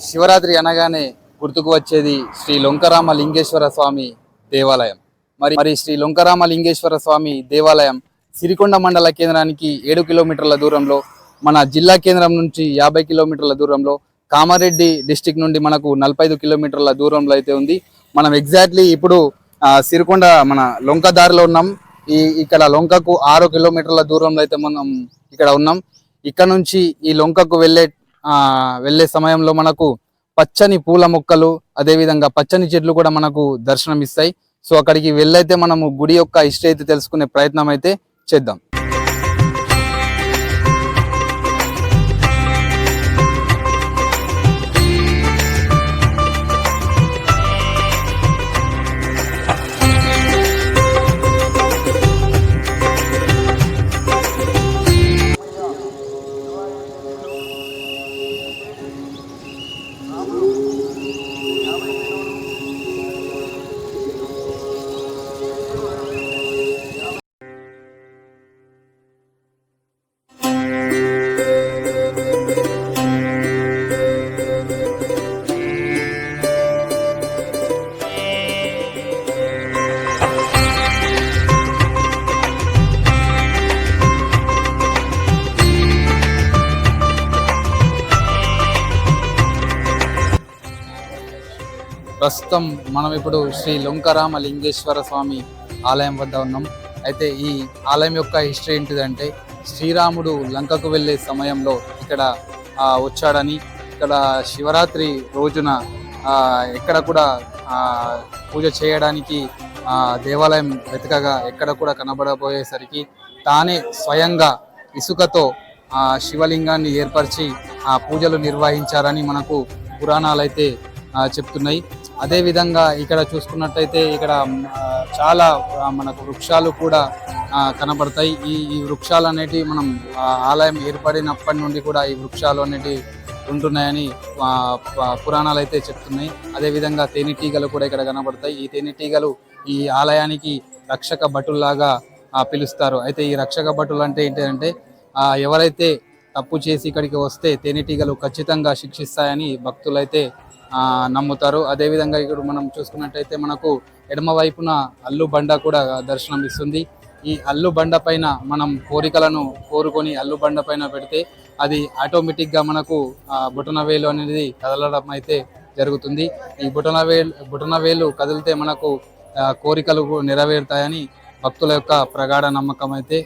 శివరాత్రి అనగానే గుర్తుకు వచ్చేది శ్రీ లొంకరామ లింగేశ్వర స్వామి దేవాలయం. మరి మరి శ్రీ లొంకరామ లింగేశ్వర స్వామి దేవాలయం సిరికొండ మండల కేంద్రానికి ఏడు కిలోమీటర్ల దూరంలో మన జిల్లా కేంద్రం నుంచి యాభై కిలోమీటర్ల దూరంలో కామారెడ్డి డిస్టిక్ నుండి మనకు నలభై ఐదు కిలోమీటర్ల దూరంలో అయితే ఉంది. మనం ఎగ్జాక్ట్లీ ఇప్పుడు సిరికొండ మన లొంక దారిలో ఉన్నాం. ఈ ఇక్కడ లొంకకు ఆరు కిలోమీటర్ల దూరంలో అయితే మనం ఇక్కడ ఉన్నాం. ఇక్కడ నుంచి ఈ లొంకకు వెళ్ళే వెళ్ళే సమయంలో మనకు పచ్చని పూల మొక్కలు అదేవిధంగా పచ్చని చెట్లు కూడా మనకు దర్శనం ఇస్తాయి సో అక్కడికి వెళ్ళైతే మనము గుడి యొక్క హిస్టరీ అయితే తెలుసుకునే ప్రయత్నం అయితే చేద్దాం. ప్రస్తుతం మనం ఇప్పుడు శ్రీ లొంకరామ లింగేశ్వర స్వామి ఆలయం వద్ద ఉన్నాం. అయితే ఈ ఆలయం యొక్క హిస్టరీ ఏంటిదంటే శ్రీరాముడు లంకకు వెళ్ళే సమయంలో ఇక్కడ వచ్చాడని ఇక్కడ శివరాత్రి రోజున ఎక్కడ కూడా పూజ చేయడానికి దేవాలయం వెతకగా ఎక్కడ కూడా కనబడబోయేసరికి తానే స్వయంగా ఇసుకతో శివలింగాన్ని ఏర్పరిచి ఆ పూజలు నిర్వహించారని మనకు పురాణాలైతే చెప్తున్నాయి. అదే విధంగా ఇక్కడ చూసుకున్నట్టయితే ఇక్కడ చాలా మనకు వృక్షాలు కూడా కనబడతాయి. ఈ ఈ వృక్షాలు అనేటివి మనం ఆలయం ఏర్పడినప్పటి నుండి కూడా ఈ వృక్షాలు అనేటివి ఉంటున్నాయని పురాణాలు అయితే చెప్తున్నాయి. అదే విధంగా తేనెటీగలు కూడా ఇక్కడ కనబడతాయి. ఈ తేనెటీగలు ఈ ఆలయానికి రక్షక భటుల్లాగా పిలుస్తారు. అయితే ఈ రక్షక భటులు అంటే ఏంటంటే ఎవరైతే తప్పు చేసి ఇక్కడికి వస్తే తేనెటీగలు ఖచ్చితంగా శిక్షిస్తాయని భక్తులైతే ఆ, నమ్ముతారు. అదేవిధంగా ఇక్కడ మనం చూసుకున్నట్టయితే మనకు ఎడమ వైపున అల్లు బండ కూడా దర్శనం ఇస్తుంది. ఈ అల్లు బండ పైన మనం కోరికలను కోరుకొని అల్లు బండ పైన పెడితే అది ఆటోమేటిక్గా మనకు ఆ, అనేది కదలడం అయితే జరుగుతుంది. ఈ బుటనవేలు బుటనవేలు కదిలితే మనకు కోరికలు నెరవేరుతాయని భక్తుల యొక్క ప్రగాఢ నమ్మకం అయితే.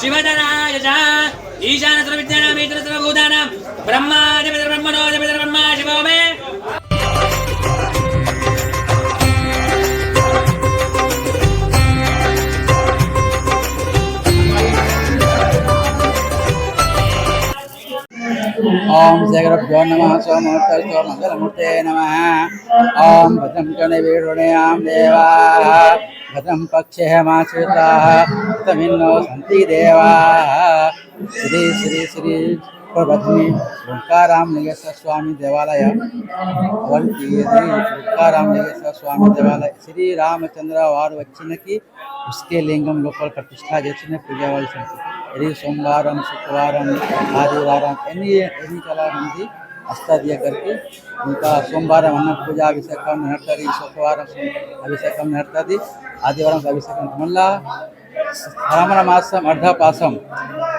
శివధరాయ ఈశానతర విద్యానామేతర భూతానాం బ్రహ్మాధిపతి బ్రహ్మణోధిపతి బ్రహ్మా శివో ओम जगरभ्यो नम सोमोत्तरस्तो मङ्गलमूर्ते नमः। ॐ भद्रं कणिवीरुण्यां देवाः। भद्रं पक्षः माश्रिताः तमिन्नो सन्ति स्वामी देवालय। ओंकाराम लिंगेश्वर स्वामी देवालय। श्री रामचंद्र वार वच्चन उसके लिंगम लोकल प्रतिष्ठा जैसे पूजा वाली ఇది సోమవారం శుక్రవారం ఆదివారం ఎన్ని ఎన్ని కళ ఉంది? వస్తుంది దగ్గరికి. ఇంకా సోమవారం అన్న పూజ అభిషేకం నడుతుంది శుక్రవారం అభిషేకం నడుతుంది ఆదివారం అభిషేకం. మళ్ళా శ్రావణ మాసం అర్ధపాసం.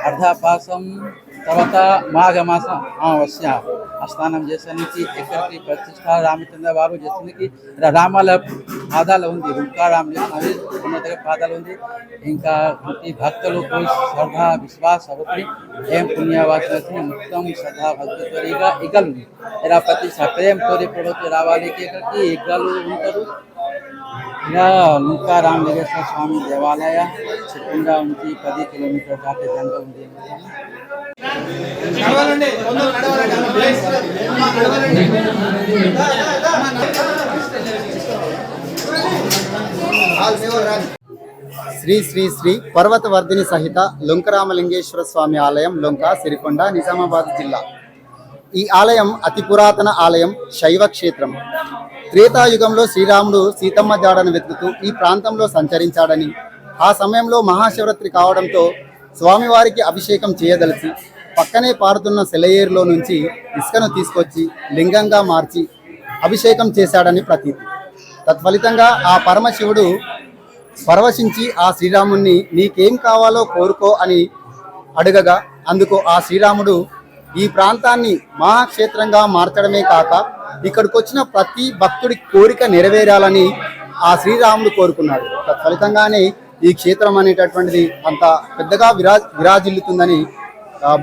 అర్ధపాసం తర్వాత మాఘ మాసం అమావాస్య ఆ స్నానం చేసానికి ఎక్కడికి ప్రతిష్ట రామచంద్ర వారు చేసానికి రామాల పాదాలు ఉంది రుంకారాం అవి ఉన్నతగా పాదాలు ఉంది ఇంకా ఈ భక్తులు పోయి శ్రద్ధ విశ్వాస ఒకటి ఏం పుణ్యవాసం మొత్తం శ్రద్ధ భక్తితో ఇక ఇగలు ఉంది ఇలా ప్రతి ప్రేమతో ప్రభుత్వం రావాలి ఇక్కడికి ఇగ్గలు ఉంటారు ఇలా లుంకా రామలింగేశ్వర స్వామి దేవాలయ చిత్రంగా ఉంది పది కిలోమీటర్ శ్రీ శ్రీ శ్రీ పర్వతవర్ధిని సహిత లొంకరామలింగేశ్వర స్వామి ఆలయం లొంక సిరికొండ నిజామాబాద్ జిల్లా. ఈ ఆలయం అతి పురాతన ఆలయం శైవ క్షేత్రం. త్రేతాయుగంలో శ్రీరాముడు సీతమ్మ జాడను వెతుకుతూ ఈ ప్రాంతంలో సంచరించాడని ఆ సమయంలో మహాశివరాత్రి కావడంతో స్వామివారికి అభిషేకం చేయదలిచి పక్కనే పారుతున్న సెలయేరులో నుంచి ఇసుకను తీసుకొచ్చి లింగంగా మార్చి అభిషేకం చేశాడని ప్రతీతి. తత్ఫలితంగా ఆ పరమశివుడు పరవశించి ఆ శ్రీరాముణ్ణి నీకేం కావాలో కోరుకో అని అడగగా అందుకు ఆ శ్రీరాముడు ఈ ప్రాంతాన్ని మహాక్షేత్రంగా మార్చడమే కాక ఇక్కడికి వచ్చిన ప్రతి భక్తుడి కోరిక నెరవేరాలని ఆ శ్రీరాముడు కోరుకున్నాడు. తత్ఫలితంగానే ఈ క్షేత్రం అనేటటువంటిది అంత పెద్దగా విరా విరాజిల్లుతుందని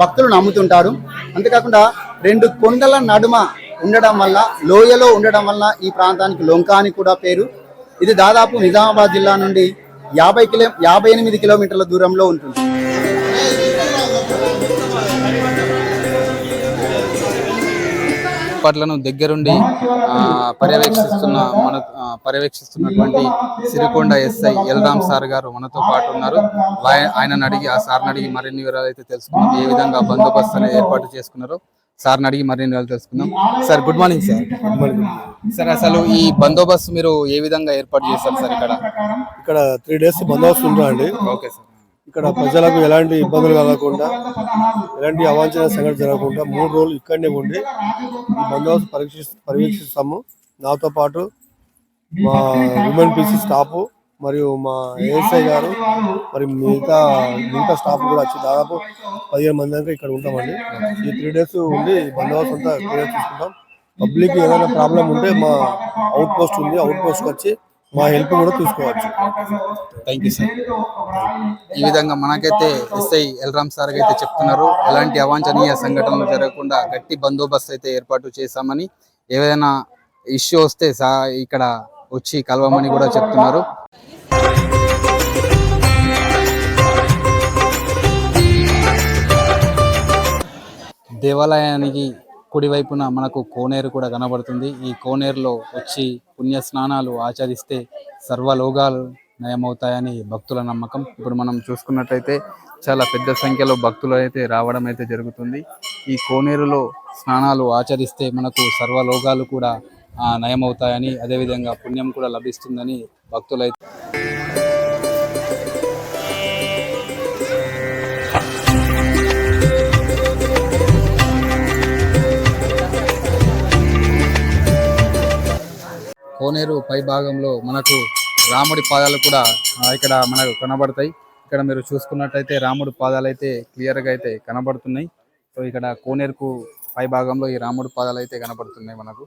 భక్తులు నమ్ముతుంటారు. అంతేకాకుండా రెండు కొండల నడుమ ఉండడం వల్ల లోయలో ఉండడం వల్ల ఈ ప్రాంతానికి లొంక అని కూడా పేరు. ఇది దాదాపు నిజామాబాద్ జిల్లా నుండి యాభై కిలో యాభై ఎనిమిది కిలోమీటర్ల దూరంలో ఉంటుంది. ఏర్పాట్లను దగ్గరుండి పర్యవేక్షిస్తున్న మన పర్యవేక్షిస్తున్నటువంటి సిరికొండ ఎస్ఐ ఎల్రామ్ సార్ గారు మనతో పాటు ఉన్నారు. ఆయ- ఆయనను అడిగి ఆ సార్ని అడిగి మరిన్ని వివరాలు అయితే తెలుసుకుందాం. ఏ విధంగా బందోబస్తు అనేది ఏర్పాటు చేసుకున్నారో సార్ని అడిగి మరిన్ని వివరాలు తెలుసుకుందాం. Sir good morning sir sir అసలు ఈ బందోబస్తు మీరు ఏ విధంగా ఏర్పాటు చేస్తారు సార్ ఇక్కడ? ఇక్కడ త్రీ డేస్ బందోబస్తు ఉంటుందండి. ఓకే సార్ ఇక్కడ ప్రజలకు ఎలాంటి ఇబ్బందులు కలగకుండా ఎలాంటి అవాంఛన సంఘటన జరగకుండా మూడు రోజులు ఇక్కడనే ఉండి ఈ బందోబస్తు పరీక్షి పర్యవేక్షిస్తాము నాతో పాటు మా ఉమెన్ పీసీ స్టాఫ్ మరియు మా ఏఎస్ఐ గారు మరి మిగతా మిగతా స్టాఫ్ కూడా వచ్చి దాదాపు పదిహేను మంది దాకా ఇక్కడ ఉంటామండి. ఈ త్రీ డేస్ ఉండి బందోబస్తు అంతా క్లియర్ చేసుకుంటాం పబ్లిక్ ఏదైనా ప్రాబ్లం ఉంటే మా అవుట్ పోస్ట్ ఉంది. అవుట్ పోస్ట్ వచ్చి మా హెల్ప్ కూడా తీసుకోవచ్చు థ్యాంక్ యూ సార్ ఈ విధంగా మనకైతే ఎస్ఐ ఎల్రామ్ సార్ అయితే చెప్తున్నారు. ఎలాంటి అవాంఛనీయ సంఘటనలు జరగకుండా గట్టి బందోబస్తు అయితే ఏర్పాటు చేశామని ఏదైనా ఇష్యూ వస్తే సా ఇక్కడ వచ్చి కలవమని కూడా చెప్తున్నారు. దేవాలయానికి కుడివైపున మనకు కోనేరు కూడా కనబడుతుంది. ఈ కోనేరులో వచ్చి పుణ్య స్నానాలు ఆచరిస్తే సర్వలోగాలు నయమవుతాయని భక్తుల నమ్మకం. ఇప్పుడు మనం చూసుకున్నట్టయితే చాలా పెద్ద సంఖ్యలో భక్తులు అయితే రావడం అయితే జరుగుతుంది. ఈ కోనేరులో స్నానాలు ఆచరిస్తే మనకు సర్వలోగాలు కూడా నయమవుతాయని అదేవిధంగా పుణ్యం కూడా లభిస్తుందని భక్తులైతే కోనేరు పై భాగంలో మనకు రాముడి పాదాలు కూడా ఇక్కడ మనకు కనబడతాయి. ఇక్కడ మీరు చూసుకున్నట్టయితే రాముడి పాదాలు అయితే క్లియర్గా అయితే కనబడుతున్నాయి. సో ఇక్కడ కోనేరుకు పై భాగంలో ఈ రాముడి పాదాలు అయితే కనబడుతున్నాయి మనకు.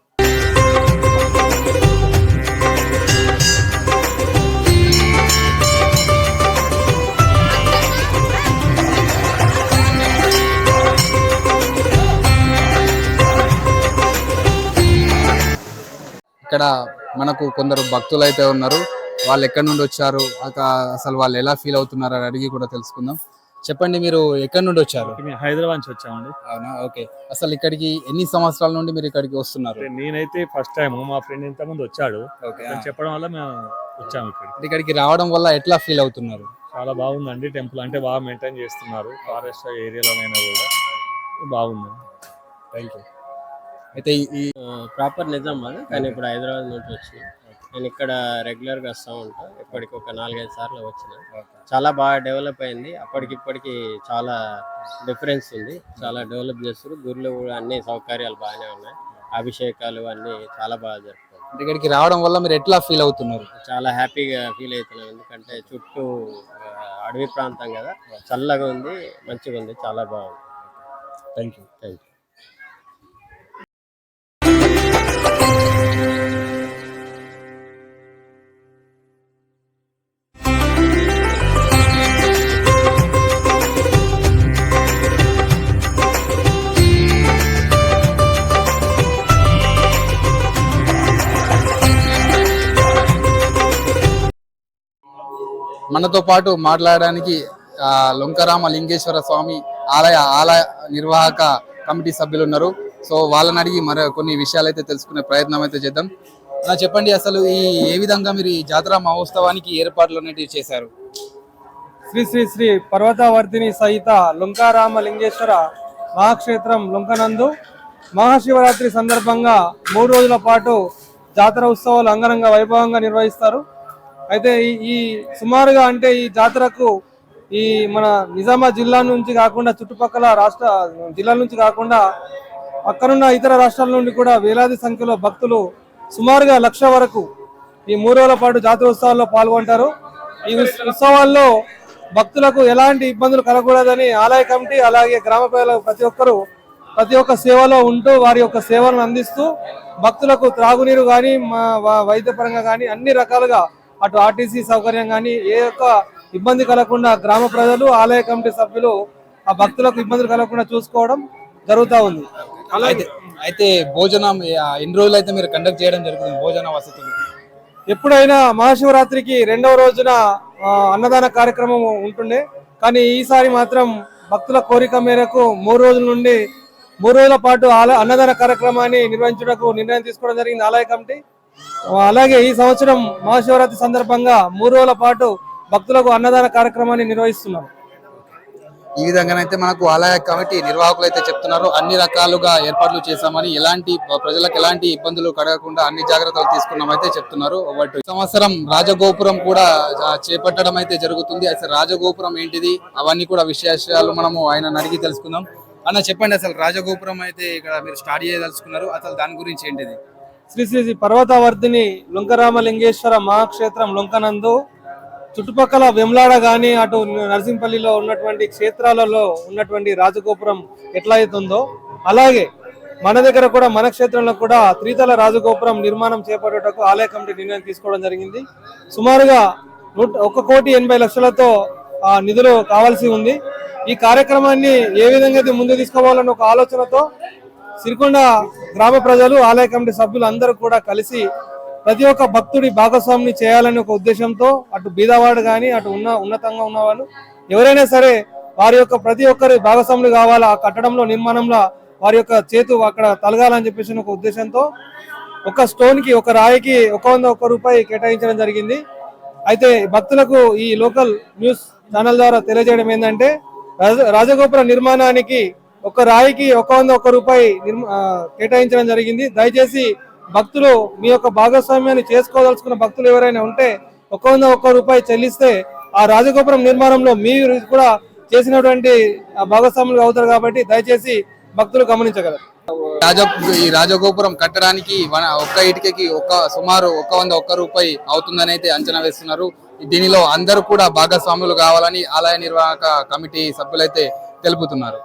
ఇక్కడ మనకు కొందరు భక్తులు అయితే ఉన్నారు వాళ్ళు ఎక్కడి నుండి వచ్చారు అసలు వాళ్ళు ఎలా ఫీల్ అవుతున్నారు అని అడిగి కూడా తెలుసుకుందాం. చెప్పండి మీరు ఎక్కడి నుండి వచ్చారు? హైదరాబాద్ నుంచి వచ్చామండి. అవునా? ఓకే. అసలు ఇక్కడికి ఎన్ని సంవత్సరాల నుండి మీరు ఇక్కడికి వస్తున్నారు? నేనైతే ఫస్ట్ టైం మా ఫ్రెండ్ ఇంత ముందు వచ్చాడు చెప్పడం వల్ల మేము వచ్చాము ఇక్కడికి. ఇక్కడికి రావడం వల్ల ఎట్లా ఫీల్ అవుతున్నారు? చాలా బాగుందండి టెంపుల్. అంటే బాగా మెయింటైన్ చేస్తున్నారు. ఫారెస్ట్ ఏరియాలోనైనా కూడా బాగుంది. థ్యాంక్ యూ అయితే ఈ- ప్రాపర్ నిజామాబాద్ కానీ ఇప్పుడు హైదరాబాద్ నుంచి వచ్చి నేను ఇక్కడ రెగ్యులర్గా వస్తూ ఉంటా. ఇప్పటికి ఒక నాలుగైదు సార్లు వచ్చిన. చాలా బాగా డెవలప్ అయింది. అప్పటికిప్పటికి చాలా డిఫరెన్స్ ఉంది. చాలా డెవలప్ చేస్తారు గుళ్ళు కూడా అన్ని సౌకర్యాలు బాగానే ఉన్నాయి. అభిషేకాలు అన్నీ చాలా బాగా జరుపుతారు ఇక్కడికి రావడం వల్ల మీరు ఎట్లా ఫీల్ అవుతున్నారు? చాలా హ్యాపీగా ఫీల్ అవుతున్నాం. ఎందుకంటే చుట్టూ అడవి ప్రాంతం కదా. చల్లగా ఉంది మంచిగా ఉంది. చాలా బాగుంది. థ్యాంక్ యూ థ్యాంక్ యూ మనతో పాటు మాట్లాడడానికి లొంకరామ లింగేశ్వర స్వామి ఆలయ ఆలయ నిర్వాహక కమిటీ సభ్యులు ఉన్నారు. సో వాళ్ళని అడిగి మరి కొన్ని విషయాలు అయితే తెలుసుకునే ప్రయత్నం అయితే చేద్దాం. చెప్పండి అసలు ఈ ఏ విధంగా మీరు ఈ జాతర మహోత్సవానికి ఏర్పాట్లు అనేటివి చేశారు? శ్రీ శ్రీ శ్రీ పర్వతవర్ధిని సహిత లుంకారామ లింగేశ్వర మహాక్షేత్రం లుంకనందు మహాశివరాత్రి సందర్భంగా మూడు రోజుల పాటు జాతర ఉత్సవాలు అంగరంగ వైభవంగా నిర్వహిస్తారు. అయితే ఈ ఈ సుమారుగా అంటే ఈ జాతరకు ఈ మన నిజామాబాద్ జిల్లా నుంచి కాకుండా చుట్టుపక్కల రాష్ట్ర జిల్లాల నుంచి కాకుండా పక్కనున్న ఇతర రాష్ట్రాల నుండి కూడా వేలాది సంఖ్యలో భక్తులు సుమారుగా లక్ష వరకు ఈ మూడు రోజుల పాటు జాతర ఉత్సవాల్లో పాల్గొంటారు. ఈ ఉత్సవాల్లో భక్తులకు ఎలాంటి ఇబ్బందులు కలగకూడదని ఆలయ కమిటీ అలాగే గ్రామ ప్రతి ఒక్కరూ ప్రతి ఒక్క సేవలో ఉంటూ వారి యొక్క సేవలను అందిస్తూ భక్తులకు త్రాగునీరు కానీ మా వైద్యపరంగా కానీ అన్ని రకాలుగా అటు ఆర్టీసీ సౌకర్యం కానీ ఏ యొక్క ఇబ్బంది కలగకుండా గ్రామ ప్రజలు ఆలయ కమిటీ సభ్యులు ఆ భక్తులకు ఇబ్బందులు కలగకుండా చూసుకోవడం జరుగుతూ ఉంది. అయితే అయితే భోజనం ఎన్ని రోజులు అయితే మీరు కండక్ట్ చేయడం జరుగుతుంది భోజన వసతులు? ఎప్పుడైనా మహాశివరాత్రికి రెండవ రోజున అన్నదాన కార్యక్రమం ఉంటుండే. కానీ ఈసారి మాత్రం భక్తుల కోరిక మేరకు మూడు రోజుల నుండి మూడు రోజుల పాటు అన్నదాన కార్యక్రమాన్ని నిర్వహించుటకు నిర్ణయం తీసుకోవడం జరిగింది ఆలయ కమిటీ. అలాగే ఈ సంవత్సరం మహాశివరాత్రి సందర్భంగా మూడు రోజుల పాటు భక్తులకు అన్నదాన కార్యక్రమాన్ని నిర్వహిస్తున్నాం. ఈ విధంగానైతే మనకు ఆలయ కమిటీ నిర్వాహకులు అయితే చెప్తున్నారు అన్ని రకాలుగా ఏర్పాట్లు చేశామని ఎలాంటి ప్రజలకు ఎలాంటి ఇబ్బందులు కడగకుండా అన్ని జాగ్రత్తలు తీసుకున్నామైతే చెప్తున్నారు. ఒకటి సంవత్సరం రాజగోపురం కూడా చేపట్టడం అయితే జరుగుతుంది. అసలు రాజగోపురం ఏంటిది? అవన్నీ కూడా విశేషాలు మనము ఆయన అడిగి తెలుసుకుందాం. అన్న చెప్పండి అసలు రాజగోపురం అయితే ఇక్కడ మీరు స్టార్ట్ చేయదలుచుకున్నారు. అసలు దాని గురించి ఏంటిది? శ్రీ శ్రీ పర్వతవర్ధిని లుంకరామలింగేశ్వర మహాక్షేత్రం లుంకనందు చుట్టుపక్కల వెమ్లాడ గాని అటు నరసింపల్లిలో ఉన్నటువంటి క్షేత్రాలలో ఉన్నటువంటి రాజగోపురం ఎట్లా అవుతుందో అలాగే మన దగ్గర కూడా మన క్షేత్రంలో కూడా త్రితల రాజగోపురం నిర్మాణం చేపట్టేటకు ఆలయ కమిటీ నిర్ణయం తీసుకోవడం జరిగింది. సుమారుగా నూట ఒక కోటి ఎనభై లక్షలతో ఆ నిధులు కావాల్సి ఉంది. ఈ కార్యక్రమాన్ని ఏ విధంగా అయితే ముందు తీసుకోవాలన్న ఒక ఆలోచనతో సిరికొండ గ్రామ ప్రజలు ఆలయ కమిటీ సభ్యులు అందరూ కూడా కలిసి ప్రతి ఒక్క భక్తుడి భాగస్వామిని చేయాలనే ఒక ఉద్దేశంతో అటు బీదవాడు కానీ అటు ఉన్న ఉన్నతంగా ఉన్నవాళ్ళు ఎవరైనా సరే వారి యొక్క ప్రతి ఒక్కరి భాగస్వాములు కావాలా ఆ కట్టడంలో నిర్మాణంలో వారి యొక్క చేతు అక్కడ తలగాలని చెప్పేసి ఒక ఉద్దేశంతో ఒక స్టోన్కి ఒక రాయికి ఒక వంద ఒక్క రూపాయి కేటాయించడం జరిగింది. అయితే భక్తులకు ఈ లోకల్ న్యూస్ ఛానల్ ద్వారా తెలియజేయడం ఏంటంటే రాజ- రాజగోపుర నిర్మాణానికి ఒక రాయికి ఒక వంద ఒక్క రూపాయి కేటాయించడం జరిగింది. దయచేసి భక్తులు మీ యొక్క భాగస్వామ్యాన్ని చేసుకోదలుచుకున్న భక్తులు ఎవరైనా ఉంటే ఒక వంద ఒక్క రూపాయి చెల్లిస్తే ఆ రాజగోపురం నిర్మాణంలో మీరు కూడా చేసినటువంటి ఆ భాగస్వాములు అవుతారు కాబట్టి దయచేసి భక్తులు గమనించగలరు. రాజ ఈ రాజగోపురం కట్టడానికి మన ఒక్క ఇటుకకి ఒక సుమారు ఒక వంద ఒక్క రూపాయి అవుతుందని అయితే అంచనా వేస్తున్నారు. దీనిలో అందరూ కూడా భాగస్వాములు కావాలని ఆలయ నిర్వాహక కమిటీ సభ్యులైతే తెలుపుతున్నారు.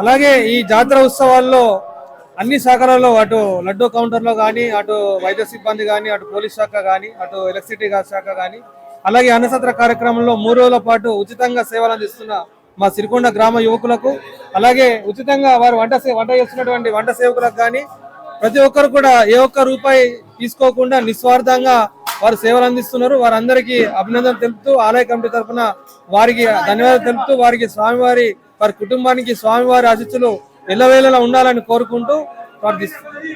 అలాగే ఈ జాతర ఉత్సవాల్లో అన్ని శాఖలలో అటు లడ్డూ కౌంటర్లో కానీ అటు వైద్య సిబ్బంది కానీ అటు పోలీస్ శాఖ కానీ అటు ఎలక్ట్రిసిటీ శాఖ కానీ అలాగే అన్నసత్ర కార్యక్రమంలో మూడు రోజుల పాటు ఉచితంగా సేవలు అందిస్తున్న మా సిరికొండ గ్రామ యువకులకు అలాగే ఉచితంగా వారు వంట సే- వంట చేస్తున్నటువంటి వంట సేవకులకు కానీ ప్రతి ఒక్కరు కూడా ఏ ఒక్క రూపాయి తీసుకోకుండా నిస్వార్థంగా వారు సేవలు అందిస్తున్నారు. వారందరికీ అభినందన తెలుపుతూ ఆలయ కమిటీ తరఫున వారికి ధన్యవాదాలు తెలుపుతూ వారికి స్వామివారి వారి కుటుంబానికి స్వామివారి అతిథులు ఎల్లవేళలా ఉండాలని కోరుకుంటూ ప్రార్థిస్తున్నారు